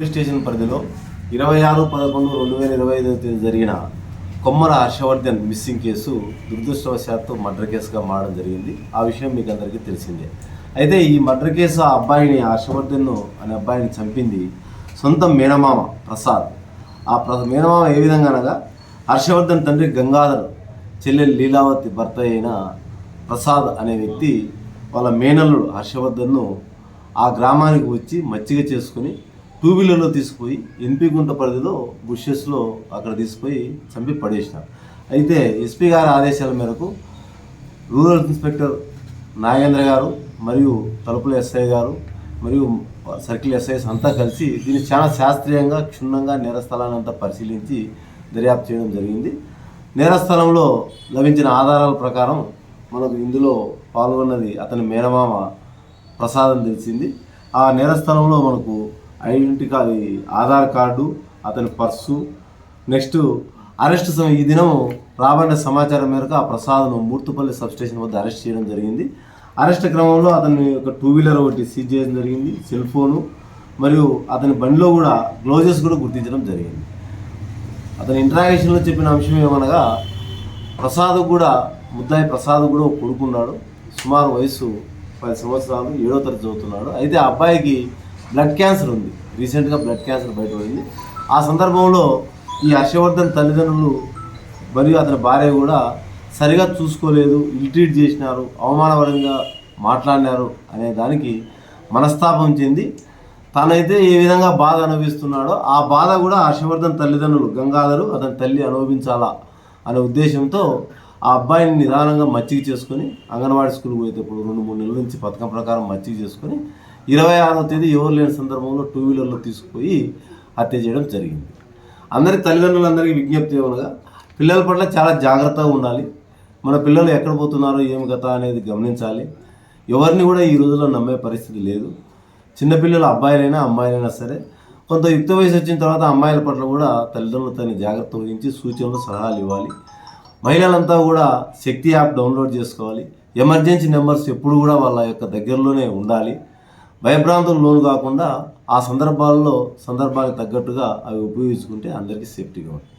Police station పరిధిలో ఇరవై ఆరు పదకొండు రెండు వేల ఇరవై ఐదవ తేదీ జరిగిన కొమ్మర హర్షవర్ధన్ మిస్సింగ్ కేసు దురదృష్టవశాత్తు మర్డర్ కేసుగా మారడం జరిగింది. ఆ విషయం మీకు అందరికీ తెలిసిందే. అయితే ఈ మర్డర్ కేసు ఆ అబ్బాయిని హర్షవర్ధన్ అనే అబ్బాయిని చంపింది సొంత మేనమామ ప్రసాద్. ఆ ప్ర మేనమామ ఏ విధంగా అనగా హర్షవర్ధన్ తండ్రి గంగాధర్ చెల్లెలు లీలావతి భర్త అయిన ప్రసాద్ అనే వ్యక్తి వాళ్ళ మేనల్లుడు హర్షవర్ధన్ను ఆ గ్రామానికి వచ్చి మచ్చిగ చేసుకుని టూ వీలర్లో తీసుకుపోయి ఎన్పి గుంట పరిధిలో బుషెస్లో అక్కడ తీసుకుపోయి చంపి పడేసినారు. అయితే ఎస్పీ గారి ఆదేశాల మేరకు రూరల్ ఇన్స్పెక్టర్ నాగేంద్ర గారు మరియు తలుపుల ఎస్ఐ గారు మరియు సర్కిల్ ఎస్ఐఎస్ అంతా కలిసి దీన్ని చాలా శాస్త్రీయంగా క్షుణ్ణంగా నేరస్థలాన్ని అంతా పరిశీలించి దర్యాప్తు చేయడం జరిగింది. నేరస్థలంలో లభించిన ఆధారాల ప్రకారం మనకు ఇందులో పాల్గొన్నది అతని మేనమామ ప్రసాదం తెలిసింది. ఆ నేరస్థలంలో మనకు ఐడెంటిటీ కార్డు ఆధార్ కార్డు అతని పర్సు. నెక్స్ట్ అరెస్ట్ సమయం ఈ దినం రాబడిన సమాచారం మేరకు ఆ ప్రసాద్ను మూర్తుపల్లి సబ్ స్టేషన్ వద్ద అరెస్ట్ చేయడం జరిగింది. అరెస్ట్ క్రమంలో అతని ఒక టూ వీలర్ ఒకటి సీజ్ చేయడం జరిగింది సెల్ ఫోను మరియు అతని బండిలో కూడా గ్లోజెస్ కూడా గుర్తించడం జరిగింది. అతని ఇంటరాగేషన్లో చెప్పిన అంశం ఏమనగా ప్రసాద్ కూడా ముద్దాయి ప్రసాద్ కూడా కొడుకున్నాడు. సుమారు వయసు పది సంవత్సరాలు ఏడో తరగతి చదువుతున్నాడు. అయితే ఆ అబ్బాయికి బ్లడ్ క్యాన్సర్ ఉంది. రీసెంట్గా బ్లడ్ క్యాన్సర్ బయటపడింది. ఆ సందర్భంలో ఈ హర్షవర్ధన్ తల్లిదండ్రులు మరియు అతని భార్య కూడా సరిగా చూసుకోలేదు ఇల్ట్రీట్ చేసినారు అవమానపరంగా మాట్లాడినారు అనే దానికి మనస్తాపం చెంది తనైతే ఏ విధంగా బాధ అనుభవిస్తున్నాడో ఆ బాధ కూడా హర్షవర్ధన్ తల్లిదండ్రులు గంగాధరు అతని తల్లి అనుభవించాలా అనే ఉద్దేశంతో ఆ అబ్బాయిని నిదానంగా మచ్చిక చేసుకొని అంగన్వాడీ స్కూల్కి పోయేటప్పుడు రెండు మూడు నెలల నుంచి పథకం ప్రకారం మచ్చిక చేసుకొని ఇరవై ఆరో తేదీ ఎవరు లేని సందర్భంలో టూ వీలర్లో తీసుకుపోయి హత్య చేయడం జరిగింది. అందరి తల్లిదండ్రులందరికీ విజ్ఞప్తి ఏమనగా పిల్లల పట్ల చాలా జాగ్రత్తగా ఉండాలి. మన పిల్లలు ఎక్కడ పోతున్నారో ఏమి కథ అనేది గమనించాలి. ఎవరిని కూడా ఈ రోజుల్లో నమ్మే పరిస్థితి లేదు. చిన్నపిల్లలు అబ్బాయిలైనా అమ్మాయిలైనా సరే కొంత యుక్త వయసు వచ్చిన తర్వాత అమ్మాయిల పట్ల కూడా తల్లిదండ్రులు తన జాగ్రత్త వహించి సూచనలు సలహాలు ఇవ్వాలి. మహిళలంతా కూడా శక్తి యాప్ డౌన్లోడ్ చేసుకోవాలి. ఎమర్జెన్సీ నెంబర్స్ ఎప్పుడు కూడా వాళ్ళ యొక్క దగ్గరలోనే ఉండాలి. భయభ్రాంతులు లోను కాకుండా ఆ సందర్భాల్లో సందర్భానికి తగ్గట్టుగా అవి ఉపయోగించుకుంటే అందరికీ సేఫ్టీగా ఉంటుంది.